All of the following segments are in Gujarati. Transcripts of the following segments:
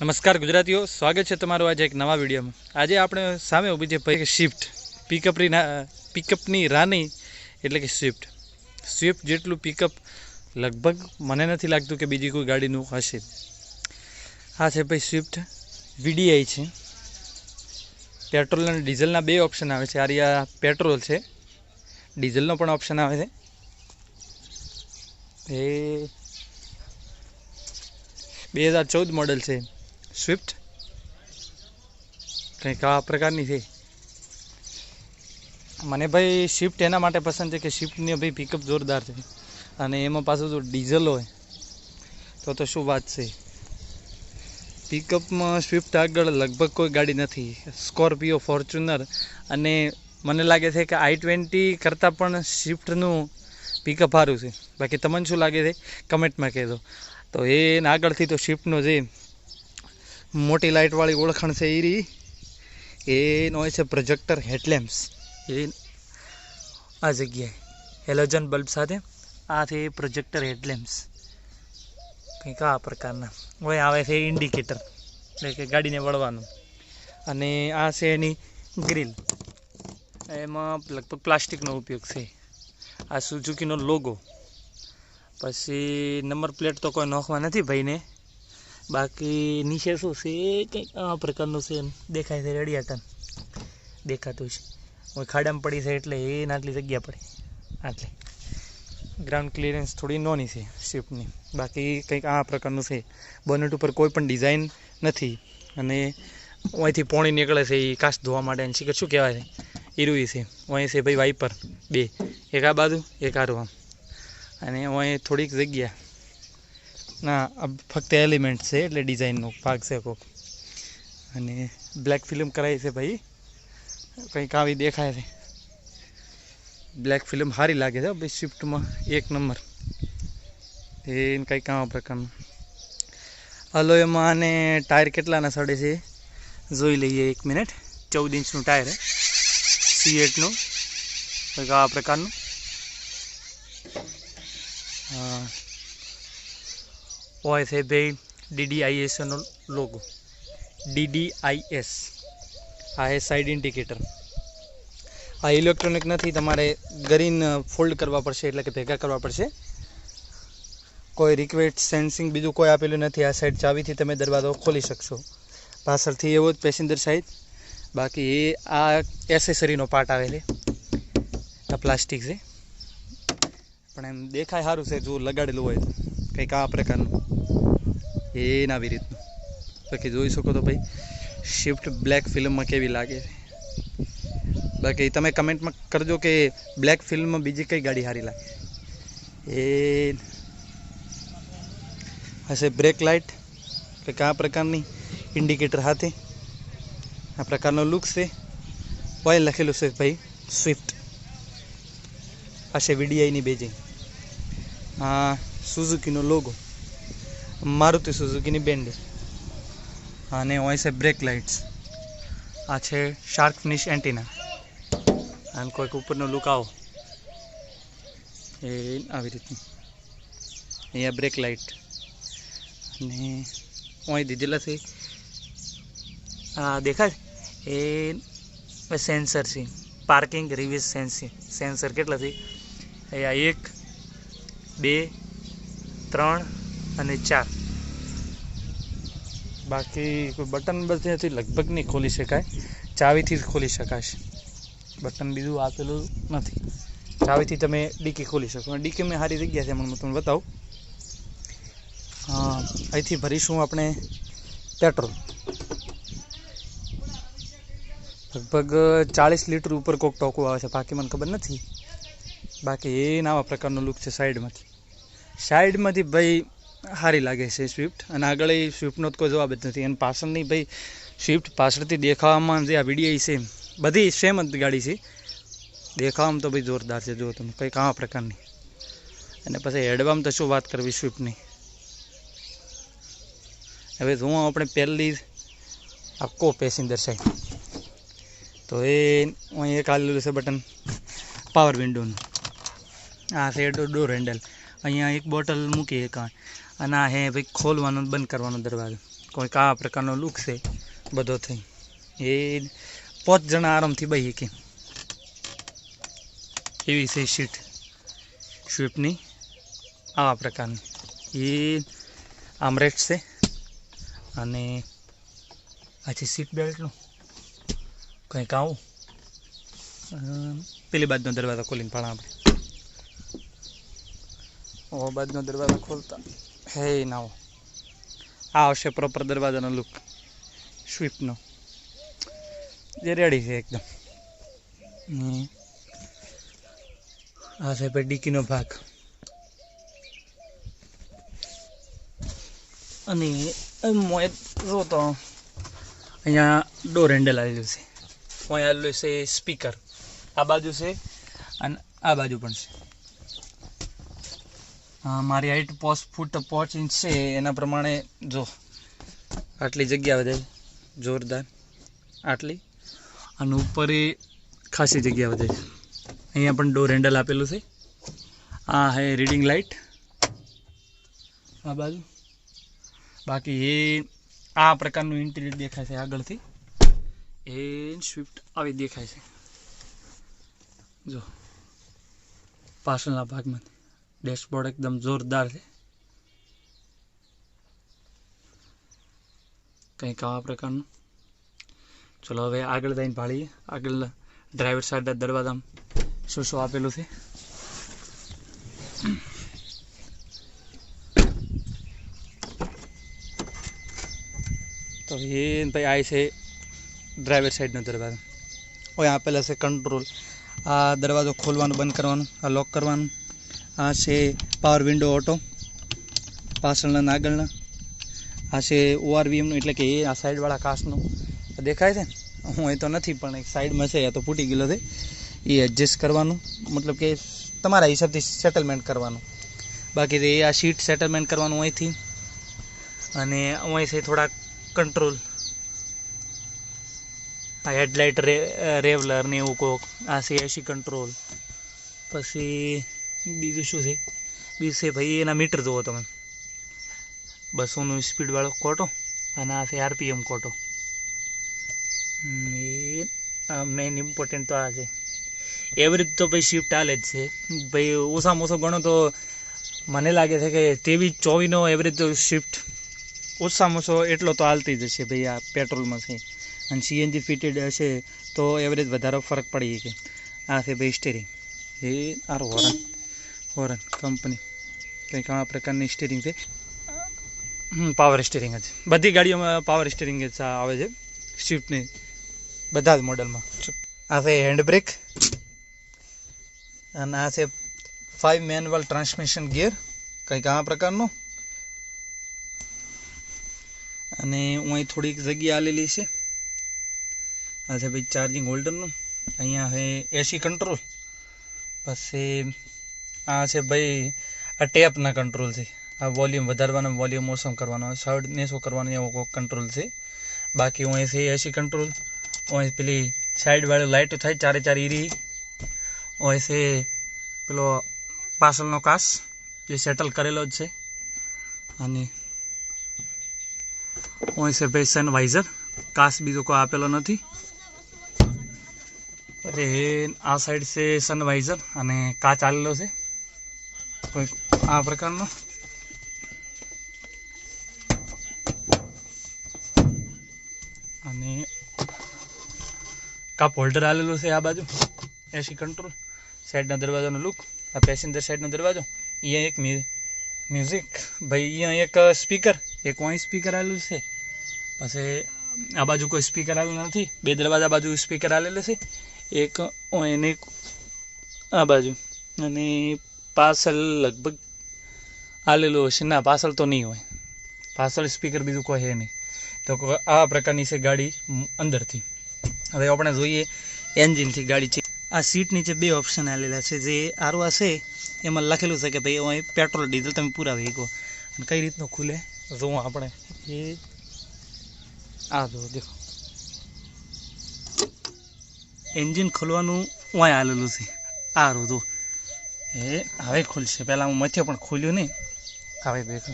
નમસ્કાર ગુજરાતીઓ, સ્વાગત છે તમારું આજે એક નવા વિડીયોમાં. આજે આપણે સામે ઊભી છે ભાઈ શિફ્ટ પિકઅપની પિકઅપની રાની, એટલે કે સ્વિફ્ટ સ્વિફ્ટ જેટલું પિકઅપ લગભગ મને નથી લાગતું કે બીજી કોઈ ગાડીનું હશે. હા છે ભાઈ સ્વિફ્ટ વીડીઆઈ છે. પેટ્રોલ અને ડીઝલના બે ઓપ્શન આવે છે. આ રહ્યા પેટ્રોલ છે ડીઝલનો પણ ઓપ્શન આવે છે. એ બે હજાર ચૌદ મોડલ છે. સ્વિફ્ટ કંઈક આ પ્રકારની છે. મને ભાઈ સ્વિફ્ટ એના માટે પસંદ છે કે સ્વિફ્ટની ભાઈ પિકઅપ જોરદાર છે. અને એમાં પાછું જો ડીઝલ હોય, તો તો શું વાત છે. પિકઅપમાં સ્વિફ્ટ આગળ લગભગ કોઈ ગાડી નથી. સ્કોર્પિયો ફોર્ચ્યુનર અને મને લાગે છે કે આઈ ટ્વેન્ટી કરતાં પણ સ્વિફ્ટનું પિકઅપ સારું છે. બાકી તમને શું લાગે છે? કમેન્ટમાં કહેજો. તો એના આગળથી તો સ્વિફ્ટનો જે મોટી લાઇટવાળી ઓળખાણ છે એ રી એનો હોય છે પ્રોજેક્ટર હેડલેમ્પ્સ. એ આ જગ્યાએ હેલોજન બલ્બ સાથે આ છે પ્રોજેક્ટર હેડલેમ્પ્સ. કંઈક આ પ્રકારના. હવે આવે છે ઇન્ડિકેટર. એટલે કે ગાડીને વળવાનું. અને આ છે એની ગ્રીલ. એમાં લગભગ પ્લાસ્ટિકનો ઉપયોગ છે. આ સુઝુકીનો લોગો પછી નંબર પ્લેટ તો કોઈ નોખવા નથી ભાઈને. બાકી નીચે શું છે? એ કંઈક આ પ્રકારનું છે દેખાય છે રડિયાટન દેખાતું છે. હું ખાડામાં પડી છે એટલે એ આટલી જગ્યા પડે આટલી. ગ્રાઉન્ડ ક્લિયરન્સ થોડી નોની છે શિફ્ટની બાકી કંઈક આ પ્રકારનું છે. બોનેટ ઉપર કોઈ પણ ડિઝાઇન નથી. અને અહીંથી પોણી નીકળે છે એ કાચ ધોવા માટે અને શીખર શું કહેવાય? છે ઈરુઈ છે. અહીં છે ભાઈ વાઇપર બે. એક આ બાજુ, એક આ આમ અને અહીં થોડીક જગ્યા. ના ફક્ત એલિમેન્ટ છે, એટલે ડિઝાઇનનો ભાગ છે કોક. અને બ્લેક ફિલ્મ કરાવી છે ભાઈ. કંઈક આવી દેખાય છે. બ્લેક ફિલ્મ સારી લાગે છે ભાઈ શિફ્ટમાં એક નંબર એ કંઈક આવા પ્રકારનું. હલો, એમાં આને ટાયર કેટલાના સડે છે? જોઈ લઈએ એક મિનિટ ચૌદ ઇંચનું ટાયર હે. સી એટનું કંઈક આ પ્રકારનું. હા. હોય છે ભાઈ ડીડીઆઈએસનો લોગો ડીડીઆઈએસ આ એ આઈડેન્ટિકેટર આ ઇલેક્ટ્રોનિક નથી, તમારે ગરીન ફોલ્ડ કરવા પડશે, એટલે કે ભેગા કરવા પડશે. કોઈ રિક્વેસ્ટ સેન્સિંગ બીજું કોઈ આપેલું નથી, આ સાઈડ ચાવીથી તમે દરવાજો ખોલી શકશો. પાછળથી એવો જ પેસેન્જર સાઈડ બાકી એ આ એસેસરીનો પાર્ટ આવે આ પ્લાસ્ટિક છે. પણ એમ દેખાય સારું છે, જો લગાડેલું હોય તો. કંઈક આ પ્રકારનું. એના આવી રીતનું. બાકી જોઈ શકો તો ભાઈ શિફ્ટ બ્લેક ફિલ્મમાં કેવી લાગે બાકી તમે કમેન્ટમાં કરજો કે બ્લેક ફિલ્મમાં બીજી કઈ ગાડી સારી લાગે. એ હશે બ્રેક લાઇટ કંઈક આ પ્રકારની ઇન્ડિકેટર હાથે આ પ્રકારનો લુક છે. વાય લખેલું છે ભાઈ સ્વિફ્ટ આ વીડીઆઈની બેજિંગ આ સુઝુકીનો લોગો મારુતિ સુઝુકીની બેન્ડી. અને હોય છે બ્રેક લાઇટ્સ આ છે શાર્ક ફિનિશ એન્ટીના અને કોઈક ઉપરનો લુક આવો. એ આવી રીતની. અહીંયા બ્રેક લાઇટ અને અહીં દીધેલા છે. આ દેખાય? એ સેન્સર છે. પાર્કિંગ રિવિઝ સેન્સર સેન્સર કેટલા છે? અહીંયા એક, બે ત્રણ અને ચાર. બાકી કોઈ બટન બધેથી લગભગ નહીં ખોલી શકાય. ચાવીથી જ ખોલી શકાશે. બટન બીજું આપેલું નથી. ચાવીથી તમે ડીકી ખોલી શકો. ડીકી મેં સારી જગ્યા છે મને તમને બતાવું. અહીંથી ભરીશું આપણે પેટ્રોલ. લગભગ ચાળીસ લીટર ઉપર કોક ટોકું આવે છે. બાકી મને ખબર નથી. બાકી એ નવા પ્રકારનો લુક છે સાઈડમાંથી. સાઈડમાંથી ભાઈ સારી લાગે છે સ્વિફ્ટ. અને આગળ એ સ્વિફ્ટનો તો કોઈ જવાબ જ નથી. અને પાછળની ભાઈ સ્વિફ્ટ પાછળથી દેખાવામાં જે આ વીડિયો છે, બધી સેમ જ ગાડી છે. દેખાવામાં તો ભાઈ જોરદાર છે. જુઓ તમે કંઈક આવા પ્રકારની. અને પછી હેડવામાં તો શું વાત કરવી સ્વિફ્ટની? હવે હું આપણે પહેલી આખો પેસેન્જર સાઈડ તો એ હું એક આલેલું છે બટન પાવર વિન્ડોનું આ છે ડોર હેન્ડલ અહીંયા એક બોટલ મૂકી કાંઈ અને આ હે ભાઈ ખોલવાનો બંધ કરવાનો દરવાજો. કોઈક આ પ્રકારનો લુક છે, બધો થઈ. એ પાંચ જણા આરામથી બહી કે એવી છે સીટ. સ્વિફ્ટની આવા પ્રકારની. એ આમરેટ છે. અને આ છે સીટ બેલ્ટનું કંઈક આવું. પેલી બાજુનો દરવાજો ખોલીને પણ આપણે ઓ બાજુનો દરવાજો ખોલતા. હે નાવો આ આવશે પ્રોપર દરવાજાનો લુક સ્વીપનો જે રેડી છે એકદમ. આ છે પછી ડીકીનો ભાગ. અને મોય જો તો અહીંયા ડોર હેન્ડલ આવેલું છે. અહીંયા આવેલું છે સ્પીકર આ બાજુ છે અને આ બાજુ પણ છે. મારી હાઈટ પોસ ફૂટ પોચ ઇંચ છે, એના પ્રમાણે જો આટલી જગ્યા વધે, જોરદાર. આટલી. અને ઉપર એ ખાસી જગ્યા વધે. છે અહીંયા પણ ડોર હેન્ડલ આપેલું છે. આ હે રીડિંગ લાઇટ આ બાજુ. બાકી એ, આ પ્રકારનું ઇન્ટિરિયર દેખાય છે આગળથી. એ સ્વિફ્ટ આવી દેખાય છે. જો. પાછળના ભાગમાં ડેશબોર્ડ એકદમ જોરદાર છે. કંઈક આવા પ્રકારનું. ચલો હવે આગળ જઈને ભાળીએ. આગળ ડ્રાઈવર સાઈડ દરવાજામાં શું શું આપેલું છે? તો એ ભાઈ આ છે ડ્રાઈવર સાઈડનો દરવાજો. ઓય આપેલા છે કંટ્રોલ આ દરવાજો ખોલવાનું બંધ કરવાનું આ લોક કરવાનું. આ છે પાવર વિન્ડો ઓટો પાછળના ને આગળના આ છે ઓઆરવીએમનું એટલે કે એ આ સાઈડવાળા કાચનું. દેખાય છે? હું એ તો નથી, પણ એક સાઈડમાં છે, આ તો ફૂટી ગયેલો છે. એ એડજસ્ટ કરવાનું, મતલબ કે તમારા હિસાબથી સેટલમેન્ટ કરવાનું. બાકી તો એ આ શીટ સેટલમેન્ટ કરવાનું અહીંથી. અને અહીંથી થોડાક કંટ્રોલ આ હેડલાઇટ રે રેવલર ને એવું કોક. આ છે એસી કંટ્રોલ પછી બીજું શું છે? બીજું છે ભાઈ, એના મીટર જુઓ તમે. બસોનું સ્પીડવાળો કોટો અને આ છે આરપીએમ કોટો. એ મેઇન ઇમ્પોર્ટન્ટ તો આ છે. એવરેજ તો ભાઈ શિફ્ટ હાલે જ છે. ભાઈ, ઓછામાં ઓછો ગણો તો મને લાગે છે કે ત્રેવીસ ચોવીસનો એવરેજ શિફ્ટ ઓછામાં ઓછો એટલો તો હાલતી જ હશે ભાઈ આ પેટ્રોલમાં છે. અને સીએનજી ફિટેડ હશે તો એવરેજ વધારો ફરક પડી શકે. આ છે ભાઈ સ્ટેરિંગ એ, આરો હોરન હોરન કંપની કંઈક આ પ્રકારની સ્ટીરિંગ છે. પાવર સ્ટીરિંગ જ. બધી ગાડીઓમાં પાવર સ્ટીરિંગ જ આવે છે. સ્વિફ્ટની બધા જ મોડલમાં આ છે હેન્ડ બ્રેક અને આ છે ફાઇવ મેન્યુઅલ ટ્રાન્સમિશન ગિયર કંઈક આ પ્રકારનું. અને હું અહીં થોડીક જગ્યા આલેલી છે. આ છે ભાઈ ચાર્જિંગ હોલ્ડરનું અહીંયા છે એસી કંટ્રોલ પછી આ છે ભાઈ, આ ટેપના કંટ્રોલ છે. આ વોલ્યુમ વધારવાનો વોલ્યુમ ઓછો કરવાનો સાઉન્ડ શું કરવાનો એવો કોઈક કંટ્રોલ છે. બાકી હું છે એસી કંટ્રોલ હું પેલી સાઈડવાળી લાઇટ થાય, ચારે ચાર ઈરી. હોય છે પેલો પાસલનો કાસ જે સેટલ કરેલો જ છે. અને હોય છે ભાઈ સનવાઇઝર કાસ બીજો કોઈ આપેલો નથી. અરે, આ સાઈડ છે સનવાઇઝર અને કાચ આલેલો છે. કોઈ આ પ્રકારનો? અને કાપ હોલ્ડર આલેલું છે આ બાજુ. એસી કંટ્રોલ સાઈડના દરવાજાનો લુક આ પેસેન્જર સાઈડનો દરવાજો. અહીંયા એક મ્યુઝિક ભાઈ, અહીંયા એક સ્પીકર એક વાઈ સ્પીકર આવેલું છે. પછી આ બાજુ કોઈ સ્પીકર આવેલું નથી. બે દરવાજા બાજુ સ્પીકર આવેલું છે. એક એને આ બાજુ. અને પાછળ લગભગ આલેલું હશે ના પાછળ તો નહીં હોય. પાછળ સ્પીકર બીજું કોઈ હે નહીં. તો આ પ્રકારની છે ગાડી અંદરથી. હવે આપણે જોઈએ એન્જિનથી ગાડી છે. આ સીટ નીચે બે ઓપ્શન આવેલા છે. જે આરવા છે, એમાં લખેલું છે કે ભાઈ અહીં પેટ્રોલ ડીઝલ તમે પુરાવી શકો. અને કઈ રીતનું ખુલે? જોવું આપણે. એ આ જો દેખો. એન્જિન ખોલવાનું વાંય આલેલું છે. આ જો એ, હવે ખુલશે. પહેલાં હું મથ્યો પણ ખુલ્યું નહીં. હવે દેખો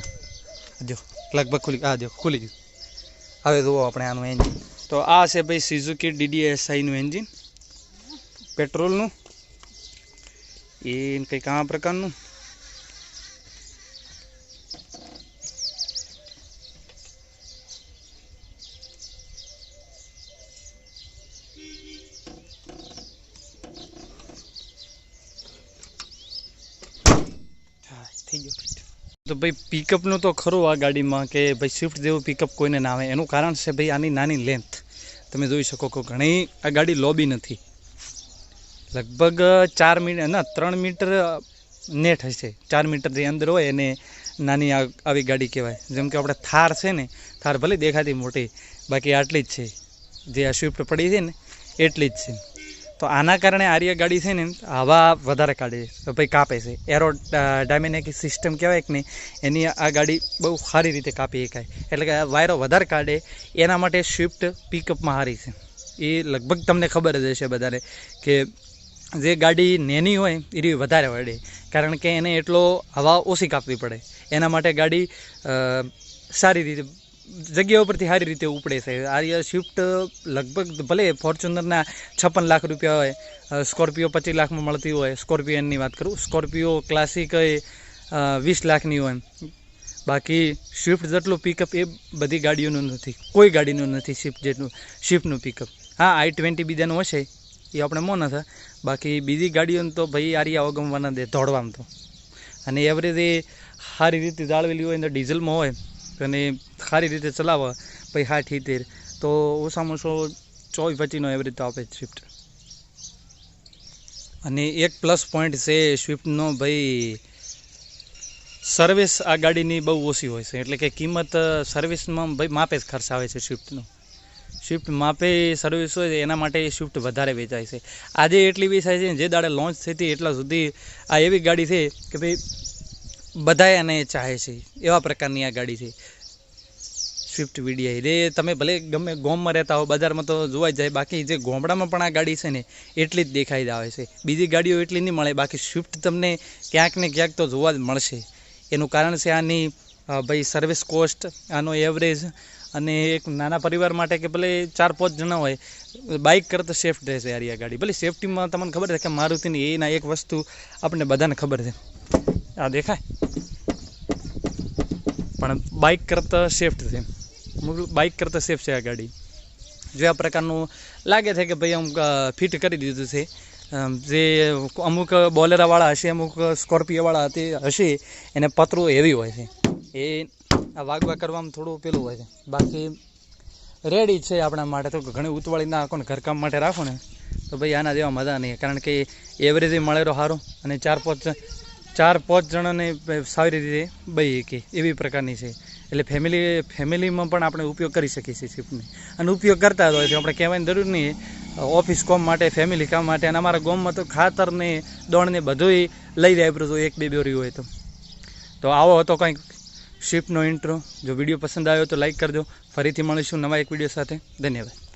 જો, લગભગ ખુલી આ જો, ખુલી ગયું. હવે જુઓ આપણે આનું એન્જિન તો આ છે ભાઈ સિઝુકી ડીડીએસઆઈનું એન્જિન પેટ્રોલનું. એ કંઈક આ પ્રકારનું હા, થઈ ગયો fit. તો ભાઈ પિકઅપનું તો ખરું આ ગાડીમાં કે ભાઈ સ્વિફ્ટ જેવું પિકઅપ કોઈને ના આવે. એનું કારણ છે ભાઈ આની નાની લેન્થ તમે જોઈ શકો કે ઘણી આ ગાડી લોબી નથી. લગભગ ચાર મીટર, ના, ત્રણ મીટર નેટ હશે. ચાર મીટરની અંદર હોય એને નાની આવી ગાડી કહેવાય. જેમ કે આપણે થાર છે ને, થાર ભલે દેખાતી મોટી, બાકી આટલી જ છે. જે આ સ્વિફ્ટ પડી છે ને, એટલી જ છે. તો આના કારણે આર્ય ગાડી છે ને, હવા વધારે કાઢે છે. તો ભાઈ કાપે છે. એરો ડાયમેનિક સિસ્ટમ કહેવાય કે નહીં એની આ ગાડી બહુ સારી રીતે કાપી શકાય. એટલે કે વાયરો વધારે કાઢે, એના માટે સ્વિફ્ટ પિકઅપમાં સારી છે. એ લગભગ તમને ખબર જ હશે બધાને કે જે ગાડી નેની હોય, એ વધારે વળે. કારણ કે એને એટલો હવા ઓછી કાપવી પડે. એના માટે ગાડી સારી રીતે જગ્યા ઉપરથી સારી રીતે ઉપડે છે. આર્ય સ્વિફ્ટ લગભગ ભલે ફોર્ચ્યુનરના છપ્પન લાખ રૂપિયા હોય સ્કોર્પિયો પચીસ લાખમાં મળતી હોય, સ્કોર્પિયનની વાત કરું, સ્કોર્પિયો ક્લાસિક એ વીસ લાખની હોય બાકી સ્વિફ્ટ જેટલું પિકઅપ એ બધી ગાડીઓનું નથી. કોઈ ગાડીનું નથી સ્વિફ્ટ જેટલું સ્વિફ્ટનું પિકઅપ હા, આઈ ટ્વેન્ટી બીજાનું હશે, એ આપણે મો નથી બાકી બીજી ગાડીઓને તો ભાઈ આરિયા વગમવાના દે દોડવામાં તો. અને એવરેજ એ સારી રીતે જાળવેલી હોય ને ડીઝલમાં હોય. અને સારી રીતે ચલાવે પછી સાઠ સિત્તેર. તો ઓછામાં ઓછો ચોવીસ પચીસનો એવરેજ તો આપે સ્વિફ્ટ અને એક પ્લસ પોઈન્ટ છે સ્વિફ્ટનો ભાઈ સર્વિસ આ ગાડીની બહુ ઓછી હોય છે. એટલે કે કિંમત સર્વિસમાં ભાઈ માપે જ ખર્ચ આવે છે સ્વિફ્ટનો સ્વિફ્ટ માપે સર્વિસ હોય એના માટે સ્વિફ્ટ વધારે વેચાય છે. આજે એટલી વેચાય છે જે દાડે લોન્ચ થઈ હતી એટલા સુધી આ એવી ગાડી છે કે ભાઈ બધા એને ચાહે છે, એવા પ્રકારની આ ગાડી છે. સ્વિફ્ટ વીડીઆઈ રે, તમે ભલે ગમે ગોમમાં રહેતા હો, બજારમાં તો જોવા જ જાય, બાકી જે ગોમડામાં પણ આ ગાડી છે ને, એટલી જ દેખાઈ જ આવે છે. બીજી ગાડીઓ એટલી નહીં મળે, બાકી સ્વિફ્ટ તમને ક્યાંક ને ક્યાંક તો જોવા જ મળશે. એનું કારણ છે આની ભાઈ સર્વિસ કોસ્ટ આનો એવરેજ અને એક નાના પરિવાર માટે કે ભલે ચાર પાંચ જણા હોય બાઇક કરતાં સેફ રહેશે યાર આ ગાડી. ભલે સેફટીમાં તમને ખબર છે કે મારુતિની એના એક વસ્તુ આપણને બધાને ખબર છે. આ દેખાય? પણ બાઇક કરતાં સેફ્ટ છે. બાઇક કરતાં સેફ છે આ ગાડી. જો આ પ્રકારનું લાગે છે કે ભાઈ અમુક ફિટ કરી દીધું છે. જે અમુક બોલેરાવાળા હશે, અમુક સ્કોર્પિયોવાળા તે હશે, એને પતરું એવી હોય છે. એ આ વાગવા કરવામાં થોડું પેલું હોય છે. બાકી રેડી છે આપણા માટે. તો ઘણી ઉતવાળી ના રાખો ને ઘરકામ માટે રાખો ને? તો ભાઈ આના જેવા મજા નહીં. કારણ કે એવરેજ મળેલો સારો અને ચાર પાંચ ચાર, પાંચ જણાને સારી રીતે બઈ કે એવી પ્રકારની છે. એટલે ફેમિલી ફેમિલીમાં પણ આપણે ઉપયોગ કરી શકીએ છીએ શિફ્ટને. અને ઉપયોગ કરતા હોય છે. આપણે કહેવાની જરૂર નહીં, ઓફિસ કોમ માટે ફેમિલી કામ માટે, અને અમારા ગામમાં તો ખાતરને દોણને દોણ બધુંય લઈ જાય તો એક, બે બોરી હોય તો. તો આવો હતો કંઈક શિફ્ટનો ઇન્ટ્રો જો વીડિયો પસંદ આવ્યો તો લાઈક કરજો. ફરીથી મળીશું નવા એક વીડિયો સાથે. ધન્યવાદ.